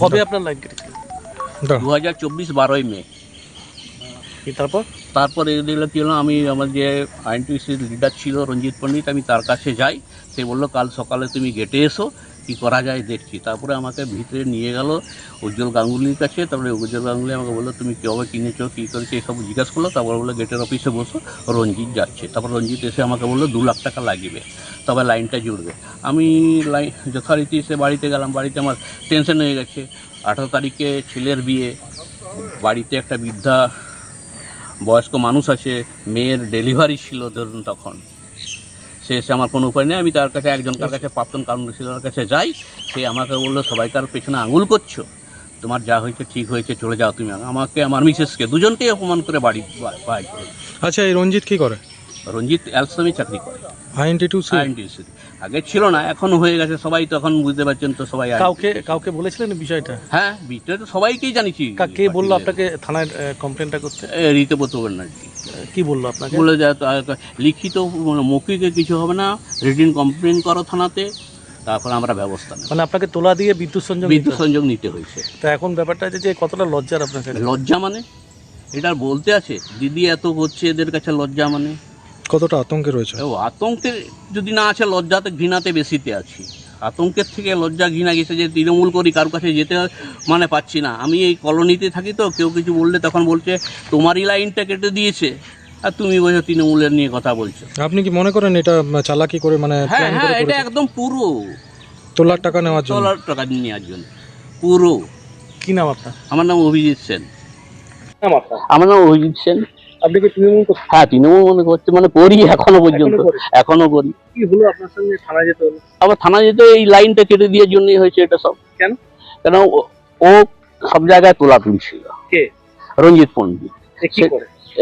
কবে আপনার লাইন কেটেছিল দু হাজার চব্বিশ বারোই মে। তারপর? তারপর কী হলো আমি আমার যে আইনটিসির লিডার ছিল রঞ্জিত পণ্ডিত আমি তার কাছে যাই। সে বলল কাল সকালে তুমি গেটে এসো কী করা যায় দেখছি। তারপরে আমাকে ভিতরে নিয়ে গেল উজ্জ্বল গাঙ্গুলির কাছে। তারপরে উজ্জ্বল গাঙ্গুলি আমাকে বলল, তুমি কীভাবে কিনেছো, কী করেছ, এসব জিজ্ঞাসা করল। তারপর বলল, গেটের অফিসে বসো, রঞ্জিত যাচ্ছে। তারপর রঞ্জিত এসে আমাকে বলল, দু লাখ টাকা লাগবে, তবে লাইনটা জুড়বে। আমি লাইন, যথারীতি এসে বাড়িতে গেলাম। বাড়িতে আমার টেনশন হয়ে গেছে। আঠারো তারিখে ছেলের বিয়ে। বাড়িতে একটা বৃদ্ধা, বয়স্ক মানুষ আছে, মেয়ের ডেলিভারি ছিল ধরুন তখন। সে এসে আমার কোনো উপায় নেই আমি তার কাছে একজন একজনকার কাছে প্রাপ্তন কাউন্সিলরের কাছে যাই সে আমাকে বলল সবাই তার পেছনে আঙুল করছ। তোমার যা হয়েছে ঠিক হয়েছে চলে যাও তুমি। আমাকে আমার মিসেসকে দুজনকেই অপমান করে বাড়ি আচ্ছা এই রঞ্জিত কী করে? রঞ্জিত অ্যালসামি চাকরি করে। আইএনটি টু সি আইএনটিসি আগে ছিল না এখন হয়ে গেছে সবাই তো এখন বুঝতে পারছেন তো সবাই কাউকে কাউকে বলেছিলেন বিষয়টা? হ্যাঁ বিটা তো সবাইকেই জানিছি কে বলল আপনাকে থানায় কমপ্লেনটা করতে? ঋতুপত ব্যানার্জি। কি বলল আপনাকে? বলে যায় লিখিত মৌখিকে কিছু হবে না রিটিন কমপ্লেন করো থানাতে তারপর আমরা ব্যবস্থা নেব। মানে আপনাকে তোলা দিয়ে বিদ্যুৎ সংযোগ বিদ্যুৎ সংযোগ নিতে হয়েছে। তো এখন ব্যাপারটা হচ্ছে যে কতটা লজ্জার আপনার কাছে? লজ্জা মানে? এটা বলতে আছে দিদি এত হচ্ছে এদের কাছে লজ্জা মানে? কতটা আতঙ্কে রয়েছে? ও আতঙ্কের যদি না আছে লজ্জাতে ঘৃণাতে বেশিতে আছি। আতঙ্কের থেকে লজ্জা ঘৃণা গেছে যে তৃণমূল করি কারোর কাছে যেতে মানে পাচ্ছি না। আমি এই কলোনিতে থাকি তো কেউ কিছু বললে তখন বলছে তোমারই লাইনটা কেটে দিয়েছে। আর তুমি বলছো তৃণমূলের নিয়ে কথা বলছো। আপনি কি মনে করেন এটা চালাকি করে মানে হ্যাঁ হ্যাঁ এটা একদম পুরো। লাখ টাকা নেওয়ার জন্য? ডলার টাকা নেওয়ার জন্য। পুরো। কি নাম আপনার? আমার নাম অভিজিৎ সেন। আমার নাম অভিজিৎ সেন। আপনি কি তৃণমূল হ্যাঁ তৃণমূল মনে করছে মানে করি এখনও পর্যন্ত এখনও করি। কি হলো আপনার সঙ্গে? থানায় যেতে হলো। আবার থানা যেতে এই লাইনটা কেটে দেওয়ার জন্যই হয়েছে এটা সব। কেন? কেন ও- সব জায়গায় কে? রঞ্জিত পণ্ডিত।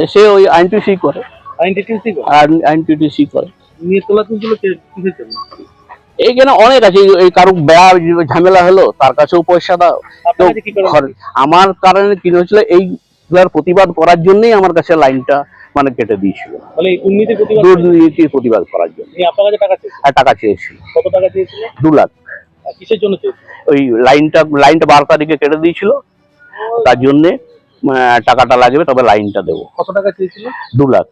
সে ওই আইনটিসি করে। আইডেন্টিটি করে? আর আইনটিসি করে। নিয়ে তোলা তুলছিল কে কিসের জন্য? এইখানে অনেক আছে এই- এই কারও ব্যয় ঝামেলা হলো তার কাছেও পয়সা দাও। আমার কারণে কি হয়েছিল এইগুলার প্রতিবাদ করার জন্যই আমার কাছে লাইনটা মানে কেটে দিয়েছিল। প্রতিবাদ দুর্নীতির প্রতিবাদ করার জন্য। হ্যাঁ টাকা চেয়েছিল। দু লাখ। কিসের জন্য ওই লাইনটা লাইনটা বারো তারিখে কেটে দিয়েছিল। তার জন্যে টাকাটা লাগবে তবে লাইনটা দেবো। কত টাকা চেয়েছিল? দু লাখ।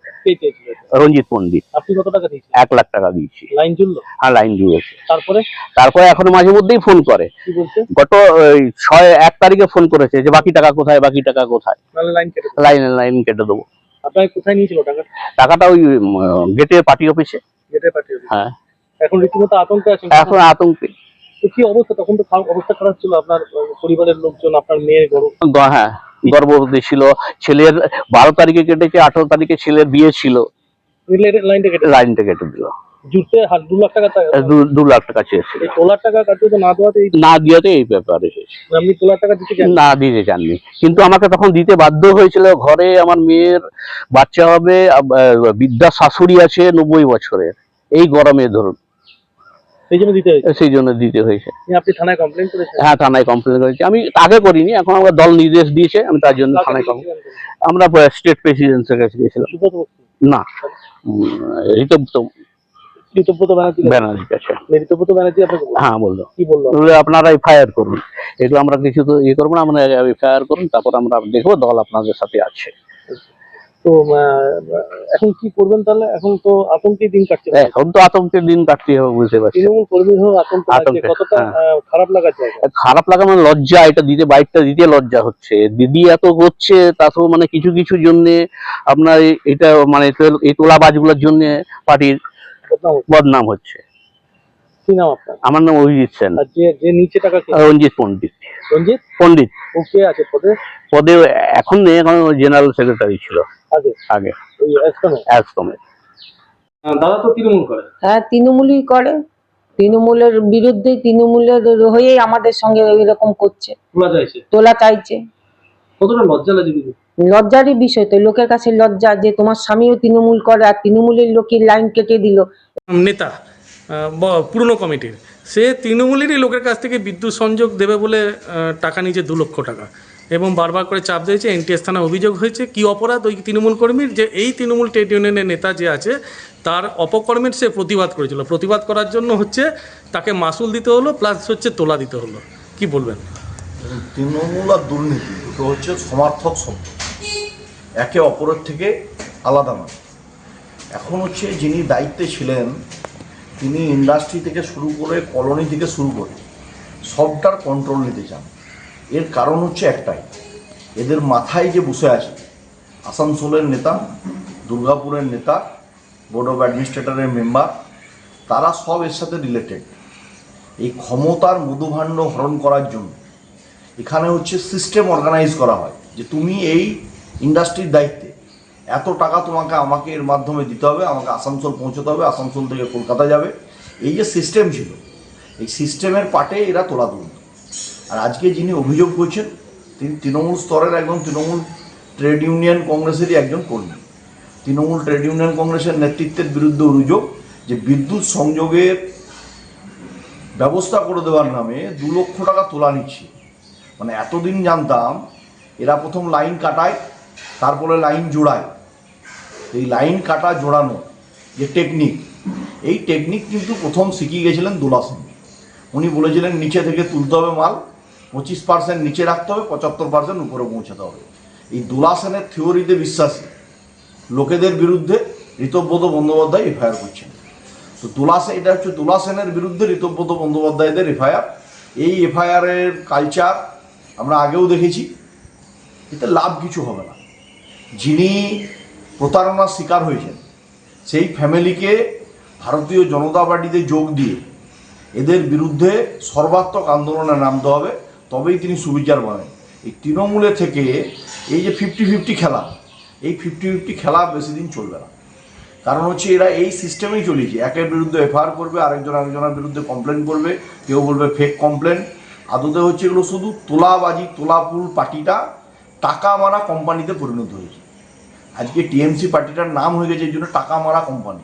রঞ্জিত পন্ডিত আপনি কত টাকা দিয়েছিলেন এক লাখ টাকা দিয়েছি। লাইন জুড়লো? আর লাইন জুড়েছে। তারপরে? তারপরে এখন মাঝে মধ্যেই ফোন করে। কি বলছে? গত ছয় এক তারিখে ফোন করেছে যে বাকি টাকা কোথায় বাকি টাকা কোথায়? লাইন কেটে লাইন লাইন কেটে দেবো। আপনাকে কোথায় নিয়েছিল টাকা টাকাটা ওই গেটে পার্টি অফিসে। গেটে পার্টি। হ্যাঁ। এখন রীতিমতো আতঙ্কে আছেন? এখন আতঙ্কে। কি অবস্থা? তখন তো অবস্থা খারাপ ছিল আপনার পরিবারের লোকজন আপনার মেয়ের গরু হ্যাঁ। গর্ভবতী ছিল ছেলের বারো তারিখে কেটেছে আঠারো তারিখে ছেলের বিয়ে ছিল। লাইনটা কেটে দিল। দু লাখ টাকা চেয়েছিল। না দিয়াতে এই ব্যাপারে দিতে না দিতে চাননি। কিন্তু আমাকে তখন দিতে বাধ্য হয়েছিল ঘরে আমার মেয়ের বাচ্চা হবে বৃদ্ধা শাশুড়ি আছে নব্বই বছরের। এই গরমে ধরুন। সেই জন্য দিতে হয়েছে? সেই জন্য দিতে হয়েছে। আপনি থানায় কমপ্লেন করেছেন? হ্যাঁ থানায় কমপ্লেন করেছি। আমি আগে করিনি এখন আমার দল নির্দেশ দিয়েছে আমি তার জন্য থানায় কমপ্লেন আমরা স্টেট প্রেসিডেন্টের কাছে গেছিলাম না। ঋতব্রত ঋতব্রত ব্যানার্জি? ব্যানার্জির কাছে। ঋতব্রত ব্যানার্জি আপনাকে হ্যাঁ বলল। কি বলল? বলল, আপনারা এফআইআর করুন। এগুলো আমরা কিছু তো ইয়ে করব না আমরা এফআইআর করুন তারপর আমরা দেখব দল আপনাদের সাথে আছে। তো এখন কি করবেন তাহলে? এখন তো আতঙ্কে দিন কাটছে। এখন তো আতঙ্কের দিন কাটতে হবে বুঝতে পারছি। তৃণমূল কর্মী হয়েও আতঙ্ক কতটা হ্যাঁ। খারাপ জায়গা? খারাপ লাগা মানে লজ্জা এটা দিতে বাইকটা দিতে লজ্জা হচ্ছে। দিদি এত হচ্ছে তাতেও মানে কিছু কিছু জন্য আপনার এটা মানে এই তোলাবাজগুলোর জন্য পার্টির বদনাম হচ্ছে। কি নাম আপনার? আমার নাম অভিজিৎ সেন। যে নিচে টাকা রঞ্জিত পণ্ডিত। রঞ্জিত? পণ্ডিত। ও কে আছে পদে? পদে এখন নেই এখন জেনারেল সেক্রেটারি ছিল। আগে? আগে। অ্যাসকমে দাদা তো তৃণমূল করে। হ্যাঁ তৃণমূলই করে। তৃণমূলের বিরুদ্ধে তৃণমূলের হয়েই আমাদের সঙ্গে এরকম করছে। তোলা চাইছে? কতটা লজ্জা লাগে দিদি? লজ্জারই বিষয় তো লোকের কাছে লজ্জা যে তোমার স্বামীও তৃণমূল করে আর তৃণমূলের লোকের লাইন কেটে দিল। নেতা পুরনো কমিটির। সে তৃণমূলেরই লোকের কাছ থেকে বিদ্যুৎ সংযোগ দেবে বলে টাকা নিয়েছে দু লক্ষ টাকা। এবং বারবার করে চাপ দিয়েছে, এনটিএস থানায় অভিযোগ হয়েছে, কি অপরাধ ওই তৃণমূল কর্মীর? যে এই তৃণমূল ট্রেড ইউনিয়নের নেতা যে আছে, তার অপকর্মের সে প্রতিবাদ করেছিল। প্রতিবাদ করার জন্য হচ্ছে তাকে মাসুল দিতে হলো, প্লাস হচ্ছে তোলা দিতে হলো। কি বলবেন? তৃণমূল আর দুর্নীতি দুটো হচ্ছে সমার্থক শব্দ একে অপরের থেকে আলাদা নয়। এখন হচ্ছে যিনি দায়িত্বে ছিলেন তিনি ইন্ডাস্ট্রি থেকে শুরু করে কলোনি থেকে শুরু করে সবটার কন্ট্রোল নিতে চান। এর কারণ হচ্ছে একটাই, এদের মাথায় যে বসে আছে আসানসোলের নেতা, দুর্গাপুরের নেতা বোর্ড অফ অ্যাডমিনিস্ট্রেটরের মেম্বার তারা সব এর সাথে রিলেটেড এই ক্ষমতার মধুভাণ্ড হরণ করার জন্য এখানে হচ্ছে সিস্টেম অর্গানাইজ করা হয় যে তুমি এই ইন্ডাস্ট্রির দায়িত্বে এত টাকা তোমাকে আমাকে এর মাধ্যমে দিতে হবে, আমাকে আসানসোল পৌঁছতে হবে, আসানসোল থেকে কলকাতা যাবে। এই যে সিস্টেম ছিল, এই সিস্টেমের পাটে এরা তোলা তুলত আর আজকে যিনি অভিযোগ করছেন, তিনি তৃণমূল স্তরের একজন, তৃণমূল ট্রেড ইউনিয়ন কংগ্রেসেরই একজন কর্মী। তৃণমূল ট্রেড ইউনিয়ন কংগ্রেসের নেতৃত্বের বিরুদ্ধে অভিযোগ যে বিদ্যুৎ সংযোগের ব্যবস্থা করে দেওয়ার নামে দু লক্ষ টাকা তোলা নিচ্ছে। মানে এতদিন জানতাম, এরা প্রথম লাইন কাটায় তারপরে লাইন জোড়ায়। এই লাইন কাটা জোড়ানো, যে টেকনিক এই টেকনিক কিন্তু প্রথম শিখিয়ে গেছিলেন দোলা সিং উনি বলেছিলেন, নিচে থেকে তুলতে হবে মাল, পঁচিশ পার্সেন্ট নিচে রাখতে হবে, পঁচাত্তর পার্সেন্ট উপরে পৌঁছাতে হবে। এই দোলা সেনের থিওরিতে বিশ্বাসী। লোকেদের বিরুদ্ধে ঋতব্রত বন্দ্যোপাধ্যায় এফআইআর করছেন। তো দোলা সে- এটা হচ্ছে দোলা সেনের বিরুদ্ধে ঋতব্রত বন্দ্যোপাধ্যায়দের এফআইআর এই এফআইআরের কালচার আমরা আগেও দেখেছি। এতে লাভ কিছু হবে না। যিনি প্রতারণার শিকার হয়েছেন, সেই ফ্যামিলিকে ভারতীয় জনতা পার্টিতে যোগ দিয়ে এদের বিরুদ্ধে সর্বাত্মক আন্দোলনে নামতে হবে, তবেই তিনি সুবিচার পাবেন। এই তৃণমূলে থেকে এই যে ফিফটি ফিফটি খেলা, এই ফিফটি ফিফটি খেলা বেশি দিন চলবে না। কারণ হচ্ছে এরা এই সিস্টেমেই চলেছে। একের বিরুদ্ধে এফআইআর করবে, আরেকজন আরেকজনের বিরুদ্ধে কমপ্লেন করবে, কেউ বলবে ফেক কমপ্লেন আদতে হচ্ছে এগুলো শুধু তোলাবাজি তোলাপুল পার্টিটা টাকা মারা কোম্পানিতে পরিণত হয়েছে। আজকে টিএমসি পার্টিটার নাম হয়ে গেছে এই জন্য টাকা মারা কোম্পানি